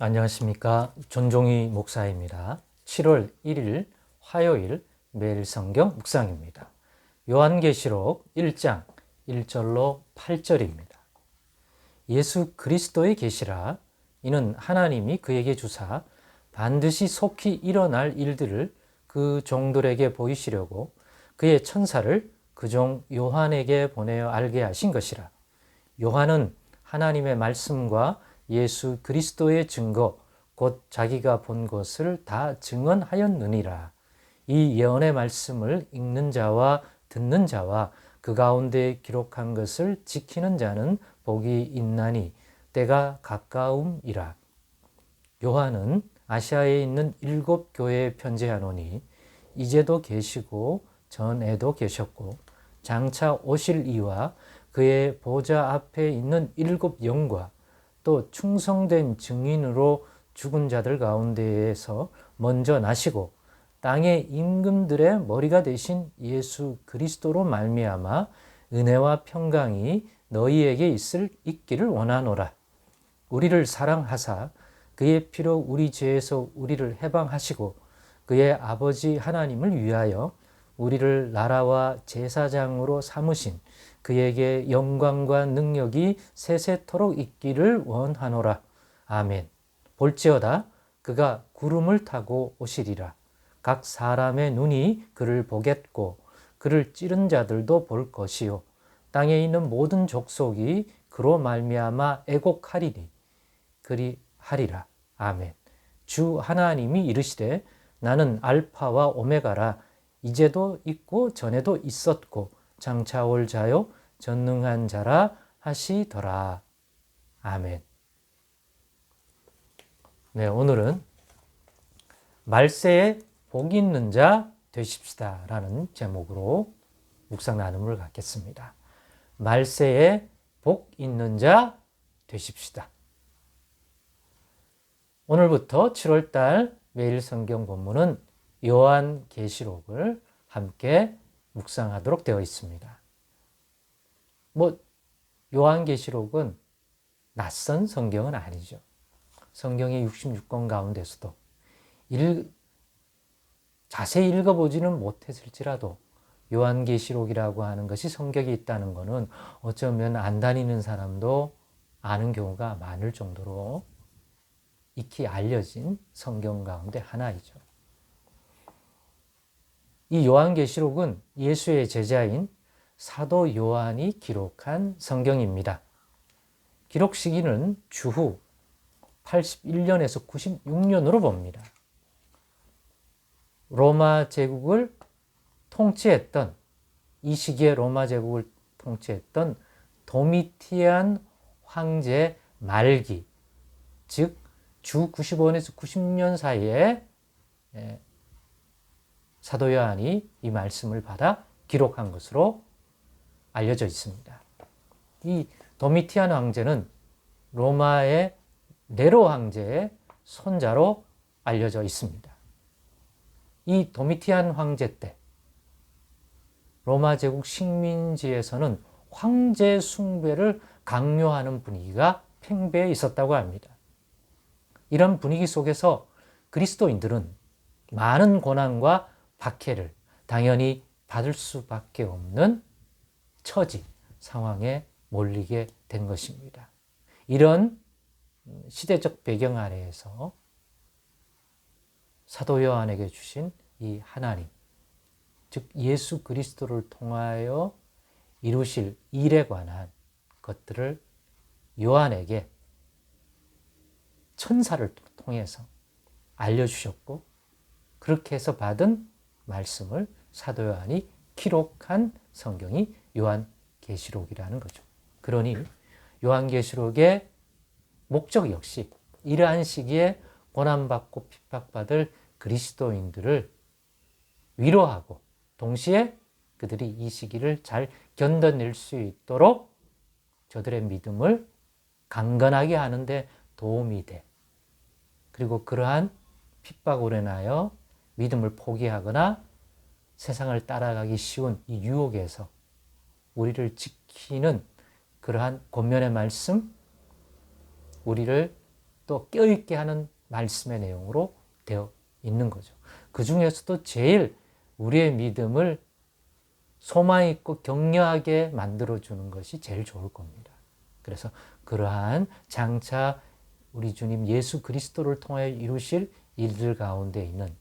안녕하십니까. 존종이 목사입니다. 7월 1일 화요일 매일 성경 묵상입니다. 요한계시록 1장 1절로 8절입니다. 예수 그리스도의 계시라 이는 하나님이 그에게 주사 반드시 속히 일어날 일들을 그 종들에게 보이시려고 그의 천사를 그 종 요한에게 보내어 알게 하신 것이라. 요한은 하나님의 말씀과 예수 그리스도의 증거, 곧 자기가 본 것을 다 증언하였느니라. 이 예언의 말씀을 읽는 자와 듣는 자와 그 가운데 기록한 것을 지키는 자는 복이 있나니 때가 가까움이라. 요한은 아시아에 있는 일곱 교회에 편지하노니 이제도 계시고 전에도 계셨고 장차 오실 이와 그의 보좌 앞에 있는 일곱 영과 또 충성된 증인으로 죽은 자들 가운데에서 먼저 나시고 땅의 임금들의 머리가 되신 예수 그리스도로 말미암아 은혜와 평강이 너희에게 있을 있기를 원하노라. 우리를 사랑하사 그의 피로 우리 죄에서 우리를 해방하시고 그의 아버지 하나님을 위하여 우리를 나라와 제사장으로 삼으신 그에게 영광과 능력이 세세토록 있기를 원하노라. 아멘. 볼지어다 그가 구름을 타고 오시리라. 각 사람의 눈이 그를 보겠고 그를 찌른 자들도 볼 것이요 땅에 있는 모든 족속이 그로 말미암아 애곡하리니 그리 하리라. 아멘. 주 하나님이 이르시되 나는 알파와 오메가라 이제도 있고 전에도 있었고 장차 올 자요 전능한 자라 하시더라. 아멘. 네, 오늘은 말세에 복 있는 자 되십시다 라는 제목으로 묵상 나눔을 갖겠습니다. 말세에 복 있는 자 되십시다. 오늘부터 7월달 매일 성경 본문은 요한 계시록을 함께 묵상하도록 되어 있습니다. 뭐 요한계시록은 낯선 성경은 아니죠. 성경의 66권 가운데서도 일, 자세히 읽어보지는 못했을지라도 요한계시록이라고 하는 것이 성격이 있다는 것은 어쩌면 안 다니는 사람도 아는 경우가 많을 정도로 익히 알려진 성경 가운데 하나이죠. 이 요한계시록은 예수의 제자인 사도 요한이 기록한 성경입니다. 기록 시기는 주후 81년에서 96년으로 봅니다. 로마 제국을 통치했던 이 시기에 로마 제국을 통치했던 도미티안 황제 말기 즉 주 95년에서 90년 사이에 사도 요한이 이 말씀을 받아 기록한 것으로 알려져 있습니다. 이 도미티안 황제는 로마의 네로 황제의 손자로 알려져 있습니다. 이 도미티안 황제 때 로마 제국 식민지에서는 황제 숭배를 강요하는 분위기가 팽배해 있었다고 합니다. 이런 분위기 속에서 그리스도인들은 많은 고난과 박해를 당연히 받을 수밖에 없는 처지, 상황에 몰리게 된 것입니다. 이런 시대적 배경 아래에서 사도 요한에게 주신 이 하나님, 즉 예수 그리스도를 통하여 이루실 일에 관한 것들을 요한에게 천사를 통해서 알려주셨고 그렇게 해서 받은 말씀을 사도 요한이 기록한 성경이 요한계시록이라는 거죠. 그러니 요한계시록의 목적 역시 이러한 시기에 고난받고 핍박받을 그리스도인들을 위로하고 동시에 그들이 이 시기를 잘 견뎌낼 수 있도록 저들의 믿음을 강건하게 하는데 도움이 돼. 그리고 그러한 핍박으로 인하여 믿음을 포기하거나 세상을 따라가기 쉬운 이 유혹에서 우리를 지키는 그러한 권면의 말씀, 우리를 또 껴있게 하는 말씀의 내용으로 되어 있는 거죠. 그 중에서도 제일 우리의 믿음을 소망 있고 격려하게 만들어주는 것이 제일 좋을 겁니다. 그래서 그러한 장차 우리 주님 예수 그리스도를 통하여 이루실 일들 가운데 있는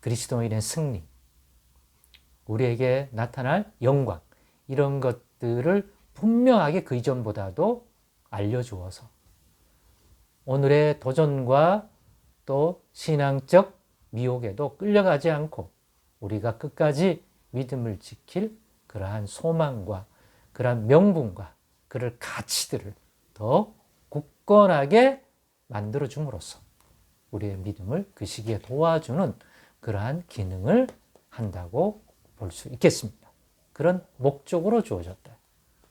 그리스도인의 승리, 우리에게 나타날 영광, 이런 것들을 분명하게 그 이전보다도 알려주어서 오늘의 도전과 또 신앙적 미혹에도 끌려가지 않고 우리가 끝까지 믿음을 지킬 그러한 소망과 그러한 명분과 그럴 가치들을 더 굳건하게 만들어 줌으로써 우리의 믿음을 그 시기에 도와주는 그러한 기능을 한다고 볼 수 있겠습니다. 그런 목적으로 주어졌다.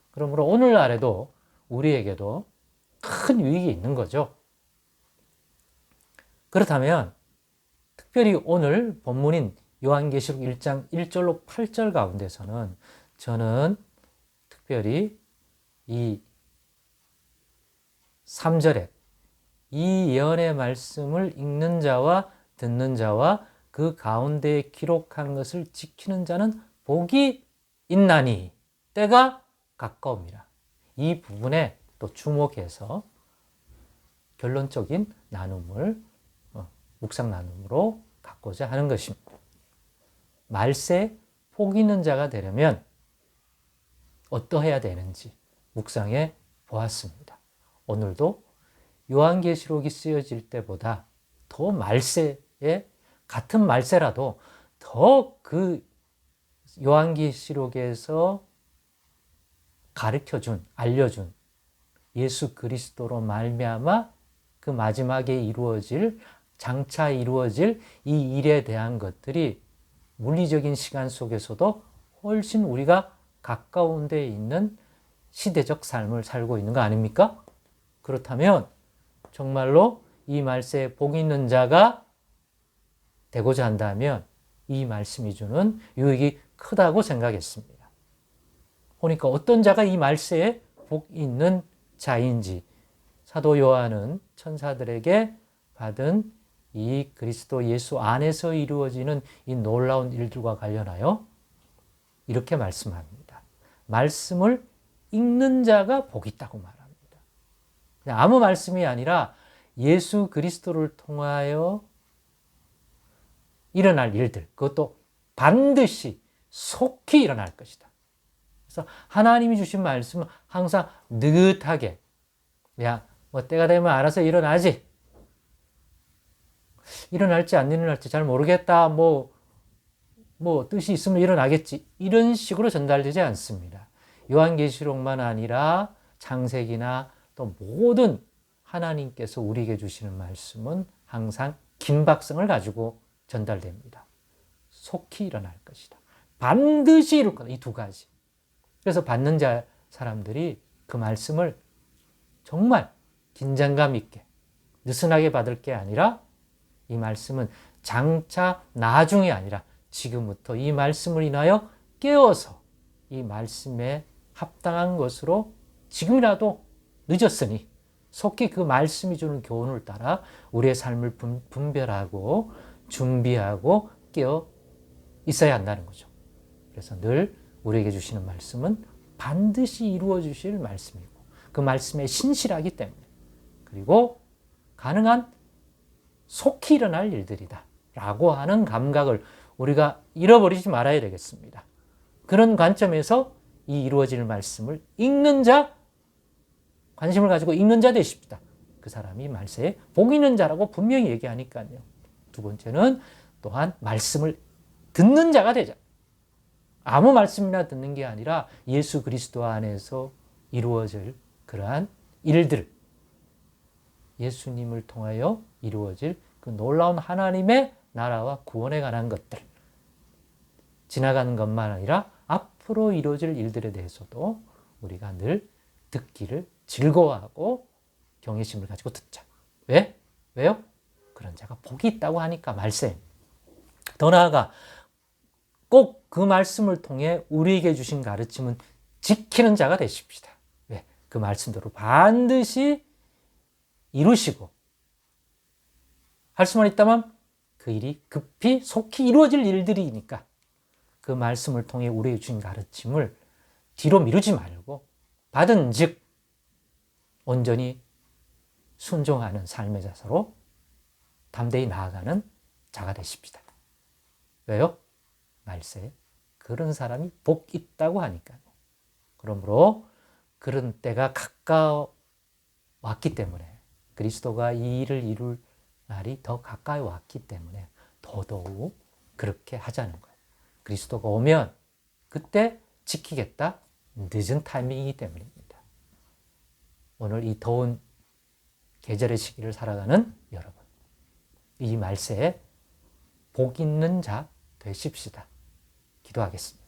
그러므로 오늘날에도 우리에게도 큰 유익이 있는 거죠. 그렇다면 특별히 오늘 본문인 요한계시록 1장 1절로 8절 가운데서는 저는 특별히 이 3절에 이 예언의 말씀을 읽는 자와 듣는 자와 그 가운데에 기록한 것을 지키는 자는 복이 있나니 때가 가까웁니다. 이 부분에 또 주목해서 결론적인 나눔을 어, 묵상 나눔으로 갖고자 하는 것입니다. 말세 복 있는 자가 되려면 어떠해야 되는지 묵상해 보았습니다. 오늘도 요한계시록이 쓰여질 때보다 더 말세에 같은 말세라도 더그 요한계시록에서 가르쳐 준, 알려 준 예수 그리스도로 말미암아 그 마지막에 이루어질 장차 이루어질 이 일에 대한 것들이 물리적인 시간 속에서도 훨씬 우리가 가까운 데 있는 시대적 삶을 살고 있는 거 아닙니까? 그렇다면 정말로 이 말세에 복 있는 자가 되고자 한다면 이 말씀이 주는 유익이 크다고 생각했습니다. 보니까 어떤 자가 이 말세에 복 있는 자인지 사도 요한은 천사들에게 받은 이 그리스도 예수 안에서 이루어지는 이 놀라운 일들과 관련하여 이렇게 말씀합니다. 말씀을 읽는 자가 복 있다고 말합니다. 아무 말씀이 아니라 예수 그리스도를 통하여 일어날 일들, 그것도 반드시 속히 일어날 것이다. 그래서 하나님이 주신 말씀은 항상 느긋하게, 야, 뭐 때가 되면 알아서 일어나지. 일어날지 안 일어날지 잘 모르겠다. 뭐, 뭐 뜻이 있으면 일어나겠지. 이런 식으로 전달되지 않습니다. 요한계시록만 아니라 창세기나 또 모든 하나님께서 우리에게 주시는 말씀은 항상 긴박성을 가지고 전달됩니다. 속히 일어날 것이다. 반드시 이룰 거다. 이 두 가지. 그래서 받는 자 사람들이 그 말씀을 정말 긴장감 있게 느슨하게 받을 게 아니라 이 말씀은 장차 나중이 아니라 지금부터 이 말씀을 인하여 깨어서 이 말씀에 합당한 것으로 지금이라도 늦었으니 속히 그 말씀이 주는 교훈을 따라 우리의 삶을 분별하고 준비하고 깨어 있어야 한다는 거죠. 그래서 늘 우리에게 주시는 말씀은 반드시 이루어 주실 말씀이고 그 말씀에 신실하기 때문에 그리고 가능한 속히 일어날 일들이다. 라고 하는 감각을 우리가 잃어버리지 말아야 되겠습니다. 그런 관점에서 이 이루어질 말씀을 읽는 자, 관심을 가지고 읽는 자 되십시다. 그 사람이 말세에 복 있는 자라고 분명히 얘기하니까요. 두 번째는 또한 말씀을 듣는 자가 되자. 아무 말씀이나 듣는 게 아니라 예수 그리스도 안에서 이루어질 그러한 일들, 예수님을 통하여 이루어질 그 놀라운 하나님의 나라와 구원에 관한 것들, 지나가는 것만 아니라 앞으로 이루어질 일들에 대해서도 우리가 늘 듣기를 즐거워하고 경외심을 가지고 듣자. 왜? 왜요? 그런 자가 복이 있다고 하니까 말세. 더 나아가 꼭 그 말씀을 통해 우리에게 주신 가르침은 지키는 자가 되십시다. 왜? 그 말씀대로 반드시 이루시고 할 수만 있다면 그 일이 급히 속히 이루어질 일들이니까 그 말씀을 통해 우리에게 주신 가르침을 뒤로 미루지 말고 받은 즉 온전히 순종하는 삶의 자세로 담대히 나아가는 자가 되십시다. 왜요? 말세 그런 사람이 복 있다고 하니까요. 그러므로 그런 때가 가까웠기 때문에 그리스도가 이 일을 이룰 날이 더 가까이 왔기 때문에 더더욱 그렇게 하자는 거예요. 그리스도가 오면 그때 지키겠다 늦은 타이밍이기 때문입니다. 오늘 이 더운 계절의 시기를 살아가는 여러분, 이 말세에 복 있는 자 되십시다. 기도하겠습니다.